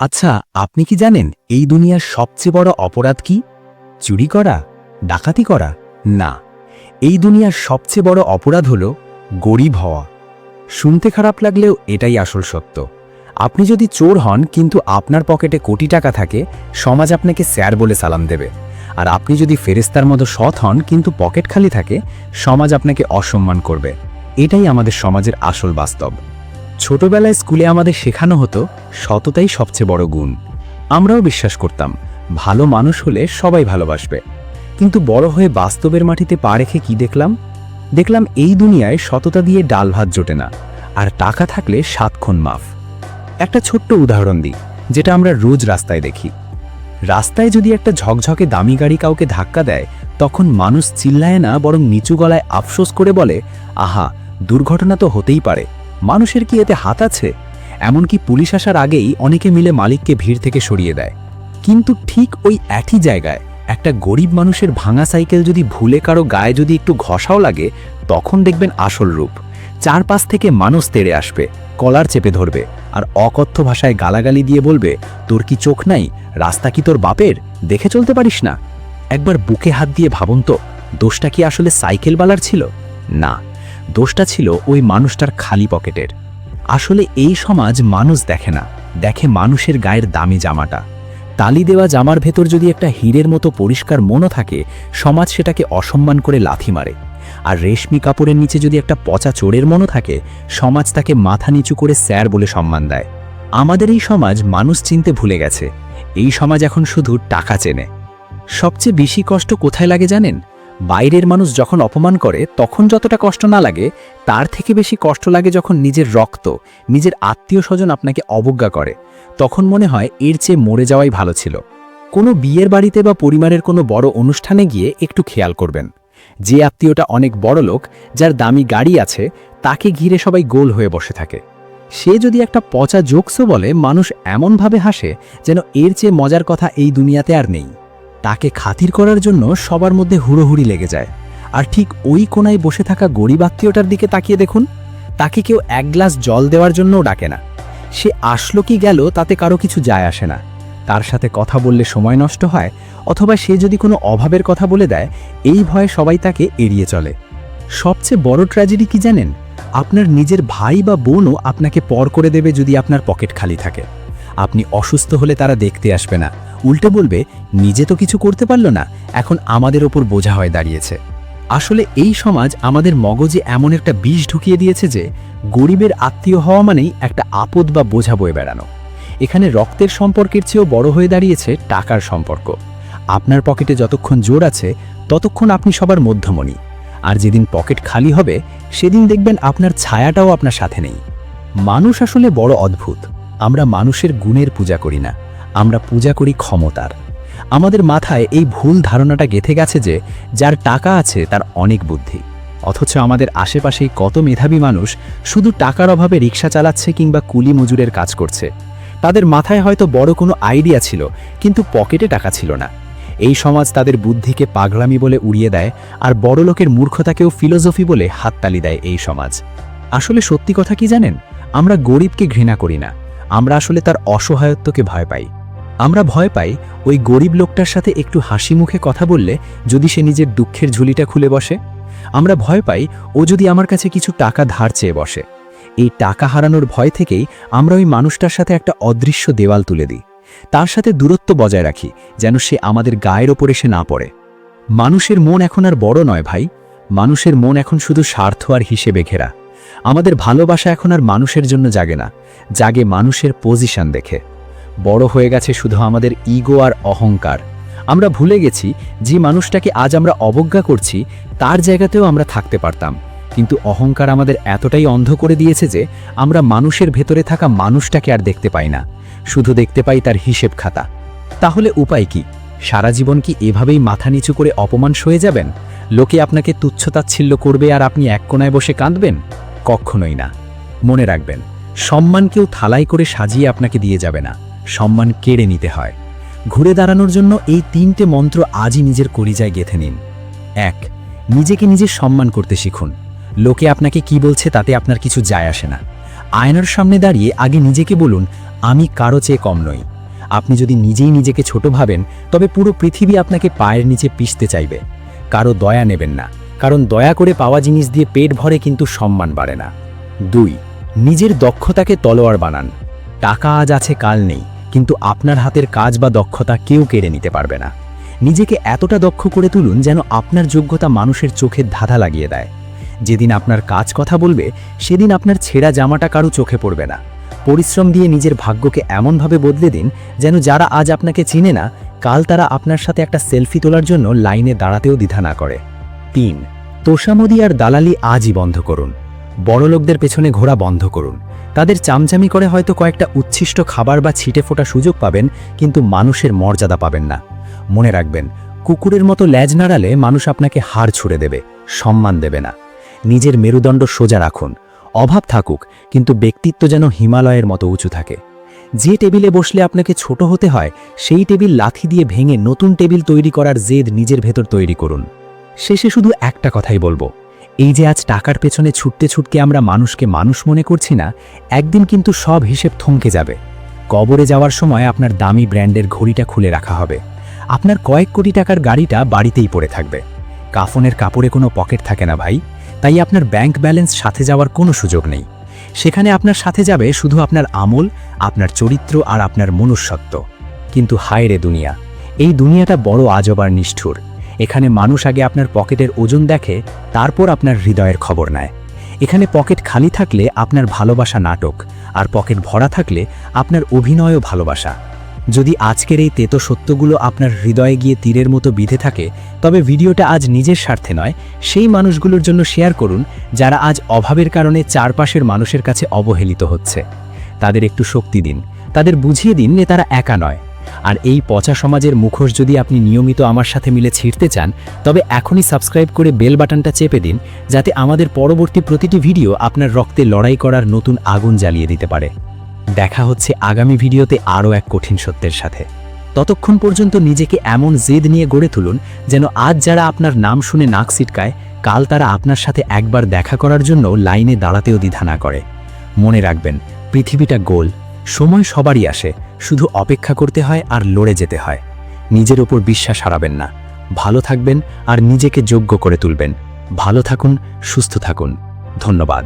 আচ্ছা আপনি কি জানেন এই দুনিয়ার সবচেয়ে বড় অপরাধ কি? চুরি করা? ডাকাতি করা? না। এই দুনিয়ার সবচেয়ে বড় অপরাধ হল গরিব হওয়া। শুনতে খারাপ লাগলেও এটাই আসল সত্য। আপনি যদি চোর হন, কিন্তু আপনার পকেটে কোটি টাকা থাকে, সমাজ আপনাকে স্যার বলে সালাম দেবে। আর আপনি যদি ফেরেস্তার মতো সৎ হন, কিন্তু পকেট খালি থাকে, সমাজ আপনাকে অসম্মান করবে। এটাই আমাদের সমাজের আসল বাস্তব। ছোটবেলায় স্কুলে আমাদের শেখানো হতো, সততাই সবচেয়ে বড় গুণ। আমরাও বিশ্বাস করতাম, ভালো মানুষ হলে সবাই ভালোবাসবে। কিন্তু বড় হয়ে বাস্তবের মাটিতে পা রেখে কি দেখলাম? দেখলাম এই দুনিয়ায় সততা দিয়ে ডাল ভাত জোটে না, আর টাকা থাকলে সাতক্ষণ মাফ। একটা ছোট্ট উদাহরণ দিই, যেটা আমরা রোজ রাস্তায় দেখি। রাস্তায় যদি একটা ঝকঝকে দামি গাড়ি কাউকে ধাক্কা দেয়, তখন মানুষ চিল্লায় না, বরং নিচু গলায় আফসোস করে বলে, আহা, দুর্ঘটনা তো হতেই পারে। মানুষের কি এতে হাত আছে? এমনকি পুলিশ আসার আগেই অনেকে মিলে মালিককে ভিড় থেকে সরিয়ে দেয়। কিন্তু ঠিক ওই একই জায়গায় একটা গরিব মানুষের ভাঙা সাইকেল যদি ভুলে কারও গায়ে যদি একটু ঘষাও লাগে, তখন দেখবেন আসল রূপ। চারপাশ থেকে মানুষ তেড়ে আসবে, কলার চেপে ধরবে, আর অকথ্য ভাষায় গালাগালি দিয়ে বলবে, তোর কি চোখ নাই? রাস্তা কি তোর বাপের? দেখে চলতে পারিস না? একবার বুকে হাত দিয়ে ভাবুন তো, দোষটা কি আসলে সাইকেলওয়ালার ছিল? না। দোষটা ছিল ওই মানুষটার খালি পকেটের। আসলে এই সমাজ মানুষ দেখে না, দেখে মানুষের গায়ের দামি জামাটা। তালি দেওয়া জামার ভেতর যদি একটা হীরের মতো পরিষ্কার মনও থাকে, সমাজ সেটাকে অসম্মান করে লাথি মারে। আর রেশমি কাপড়ের নিচে যদি একটা পচা চোরের মনও থাকে, সমাজ তাকে মাথা নিচু করে স্যার বলে সম্মান দেয়। আমাদের এই সমাজ মানুষ চিনতে ভুলে গেছে। এই সমাজ এখন শুধু টাকা চেনে। সবচেয়ে বেশি কষ্ট কোথায় লাগে জানেন? বাইরের মানুষ যখন অপমান করে, তখন যতটা কষ্ট না লাগে, তার থেকে বেশি কষ্ট লাগে যখন নিজের রক্ত, নিজের আত্মীয় স্বজন আপনাকে অবজ্ঞা করে। তখন মনে হয় এর চেয়ে মরে যাওয়াই ভালো ছিল। কোনো বিয়ের বাড়িতে বা পরিবারের কোনো বড় অনুষ্ঠানে গিয়ে একটু খেয়াল করবেন। যে আত্মীয়টা অনেক বড় লোক, যার দামি গাড়ি আছে, তাকে ঘিরে সবাই গোল হয়ে বসে থাকে। সে যদি একটা পচা জোকসও বলে, মানুষ এমনভাবে হাসে যেন এর চেয়ে মজার কথা এই দুনিয়াতে আর নেই। তাকে খাতির করার জন্য সবার মধ্যে হুড়োহুড়ি লেগে যায়। আর ঠিক ওই কোনায় বসে থাকা গরিব আত্মীয়টার দিকে তাকিয়ে দেখুন, তাকে কেউ এক গ্লাস জল দেওয়ার জন্যও ডাকে না। সে আসলো কি গেল তাতে কারও কিছু যায় আসে না। তার সাথে কথা বললে সময় নষ্ট হয়, অথবা সে যদি কোনো অভাবের কথা বলে দেয়, এই ভয়ে সবাই তাকে এড়িয়ে চলে। সবচেয়ে বড় ট্র্যাজেডি কি জানেন? আপনার নিজের ভাই বা বোনও আপনাকে পর করে দেবে যদি আপনার পকেট খালি থাকে। আপনি অসুস্থ হলে তারা দেখতে আসবে না। উল্টে বলবে, নিজে তো কিছু করতে পারল না, এখন আমাদের ওপর বোঝা হয়ে দাঁড়িয়েছে। আসলে এই সমাজ আমাদের মগজে এমন একটা বিষ ঢুকিয়ে দিয়েছে যে, গরিবের আত্মীয় হওয়া মানেই একটা আপদ বা বোঝা বয়ে বেড়ানো। এখানে রক্তের সম্পর্কের চেয়েও বড় হয়ে দাঁড়িয়েছে টাকার সম্পর্ক। আপনার পকেটে যতক্ষণ জোর আছে, ততক্ষণ আপনি সবার মধ্যমণি। আর যেদিন পকেট খালি হবে, সেদিন দেখবেন আপনার ছায়াটাও আপনার সাথে নেই। মানুষ আসলে বড় অদ্ভুত। আমরা মানুষের গুণের পূজা করি না। আমরা পূজা করি ক্ষমতার। আমাদের মাথায় এই ভুল ধারণাটা গেথে গেছে যে, যার টাকা আছে তার অনেক বুদ্ধি। অথচ আমাদের আশেপাশেই কত মেধাবী মানুষ শুধু টাকার অভাবে রিক্সা চালাচ্ছে কিংবা কুলি মজুরের কাজ করছে। তাদের মাথায় হয়তো বড় কোনো আইডিয়া ছিল, কিন্তু পকেটে টাকা ছিল না। এই সমাজ তাদের বুদ্ধিকে পাগলামি বলে উড়িয়ে দেয়, আর বড় লোকের মূর্খতাকেও ফিলোসফি বলে হাততালি দেয় এই সমাজ। আসলে সত্যি কথা কি জানেন? আমরা গরিবকে ঘৃণা করি না। আমরা আসলে তার অসহায়ত্বকে ভয় পাই। আমরা ভয় পাই ওই গরিব লোকটার সাথে একটু হাসি মুখে কথা বললে যদি সে নিজের দুঃখের ঝুলিটা খুলে বসে। আমরা ভয় পাই ও যদি আমার কাছে কিছু টাকা ধার চেয়ে বসে। এই টাকা হারানোর ভয় থেকেই আমরা ওই মানুষটার সাথে একটা অদৃশ্য দেওয়াল তুলে দিই। তার সাথে দূরত্ব বজায় রাখি যেন সে আমাদের গায়ের ওপর এসে না পড়ে। মানুষের মন এখন আর বড় নয় ভাই। মানুষের মন এখন শুধু স্বার্থ আর হিসেবে ঘেরা। আমাদের ভালোবাসা এখন আর মানুষের জন্য জাগে না। জাগে মানুষের পজিশন দেখে। বড় হয়ে গেছে শুধু আমাদের ইগো আর অহংকার। আমরা ভুলে গেছি যে মানুষটাকে আজ আমরা অবজ্ঞা করছি, তার জায়গাতেও আমরা থাকতে পারতাম। কিন্তু অহংকার আমাদের এতটাই অন্ধ করে দিয়েছে যে আমরা মানুষের ভেতরে থাকা মানুষটাকে আর দেখতে পাই না। শুধু দেখতে পাই তার হিসেব খাতা। তাহলে উপায় কি? সারা জীবন কি এভাবেই মাথা নিচু করে অপমান সয়ে যাবেন? লোকে আপনাকে তুচ্ছতাচ্ছিল্য করবে আর আপনি এক কোনায় বসে কাঁদবেন? কখনোই না। মনে রাখবেন, সম্মান কেউ থালাই করে সাজিয়ে আপনাকে দিয়ে যাবে না। সম্মান কেড়ে নিতে হয়। ঘুরে দাঁড়ানোর জন্য এই তিনটে মন্ত্র আজই নিজের করিজায় গেঁথে নিন। এক, নিজেকে নিজের সম্মান করতে শিখুন। লোকে আপনাকে কি বলছে তাতে আপনার কিছু যায় আসে না। আয়নার সামনে দাঁড়িয়ে আগে নিজেকে বলুন, আমি কারও চেয়ে কম নই। আপনি যদি নিজেই নিজেকে ছোট ভাবেন, তবে পুরো পৃথিবী আপনাকে পায়ের নিচে পিষতে চাইবে। কারও দয়া নেবেন না। কারণ দয়া করে পাওয়া জিনিস দিয়ে পেট ভরে কিন্তু সম্মান বাড়ে না। দুই, নিজের দক্ষতাকে তলোয়ার বানান। টাকা আজ আছে, কাল নেই। কিন্তু আপনার হাতের কাজ বা দক্ষতা কেউ কেড়ে নিতে পারবে না। নিজেকে এতটা দক্ষ করে তুলুন যেন আপনার যোগ্যতা মানুষের চোখে ধাঁধা লাগিয়ে দেয়। যেদিন আপনার কাজ কথা বলবে, সেদিন আপনার ছেঁড়া জামাটা কারও চোখে পড়বে না। পরিশ্রম দিয়ে নিজের ভাগ্যকে এমনভাবে বদলে দিন যেন যারা আজ আপনাকে চিনে না, কাল তারা আপনার সাথে একটা সেলফি তোলার জন্য লাইনে দাঁড়াতেও দ্বিধা না করে। তিন, তোষামদি আর দালালি আজই বন্ধ করুন। বড়লোকদের পেছনে ঘোরা বন্ধ করুন। তাদের চামচামি করে হয়তো কয়েকটা উচ্ছিষ্ট খাবার বা ছিটে ফোটা সুযোগ পাবেন, কিন্তু মানুষের মর্যাদা পাবেন না। মনে রাখবেন, কুকুরের মতো ল্যাজ নাড়ালে মানুষ আপনাকে হাড় ছুড়ে দেবে, সম্মান দেবে না। নিজের মেরুদণ্ড সোজা রাখুন। অভাব থাকুক, কিন্তু ব্যক্তিত্ব যেন হিমালয়ের মতো উঁচু থাকে। যে টেবিলে বসলে আপনাকে ছোট হতে হয়, সেই টেবিল লাথি দিয়ে ভেঙে নতুন টেবিল তৈরি করার জেদ নিজের ভেতর তৈরি করুন। শেষে শুধু একটা কথাই বলব এই যে আজ টাকার পেছনে ছুটতে ছুটকে আমরা মানুষকে মানুষ মনে করছি না, একদিন কিন্তু সব হিসেব থমকে যাবে। কবরে যাওয়ার সময় আপনার দামি ব্র্যান্ডের ঘড়িটা খুলে রাখা হবে। আপনার কয়েক কোটি টাকার গাড়িটা বাড়িতেই পড়ে থাকবে। কাফনের কাপড়ে কোনো পকেট থাকে না ভাই, তাই আপনার ব্যাংক ব্যালেন্স সাথে যাওয়ার কোনো সুযোগ নেই। সেখানে আপনার সাথে যাবে শুধু আপনার আমল, আপনার চরিত্র আর আপনার মনুষ্যত্ব। কিন্তু হায় রে দুনিয়া, এই দুনিয়াটা বড় আজবার নিষ্ঠুর। এখানে মানুষ আগে আপনার পকেটের ওজন দেখে, তারপর আপনার হৃদয়ের খবর নেয়। এখানে পকেট খালি থাকলে আপনার ভালোবাসা নাটক, আর পকেট ভরা থাকলে আপনার অভিনয়ও ভালোবাসা। যদি আজকের এই তেতো সত্যগুলো আপনার হৃদয়ে গিয়ে তীরের মতো বিধে থাকে, তবে ভিডিওটা আজ নিজের স্বার্থে নয়, সেই মানুষগুলোর জন্য শেয়ার করুন, যারা আজ অভাবের কারণে চারপাশের মানুষের কাছে অবহেলিত হচ্ছে। তাদের একটু শক্তি দিন, তাদের বুঝিয়ে দিন যে তারা একা নয়। আর এই পচা সমাজের মুখোশ যদি আপনি নিয়মিত আমার সাথে মিলে ছিঁড়তে চান, তবে এখনই সাবস্ক্রাইব করে বেল বাটনটা চেপে দিন, যাতে আমাদের পরবর্তী প্রতিটি ভিডিও আপনার রক্তে লড়াই করার নতুন আগুন জ্বালিয়ে দিতে পারে। দেখা হচ্ছে আগামী ভিডিওতে আরও এক কঠিন সত্যের সাথে। ততক্ষণ পর্যন্ত নিজেকে এমন জেদ নিয়ে গড়ে তুলুন, যেন আজ যারা আপনার নাম শুনে নাক সিটকায় কাল তারা আপনার সাথে একবার দেখা করার জন্য লাইনে দাঁড়াতেও দ্বিধা না করে। মনে রাখবেন, পৃথিবীটা গোল, সময় সবারই আসে শুধু অপেক্ষা করতে হয় আর লড়ে যেতে হয়। নিজের ওপর বিশ্বাস হারাবেন না। ভালো থাকবেন আর নিজেকে যোগ্য করে তুলবেন। ভালো থাকুন, সুস্থ থাকুন। ধন্যবাদ।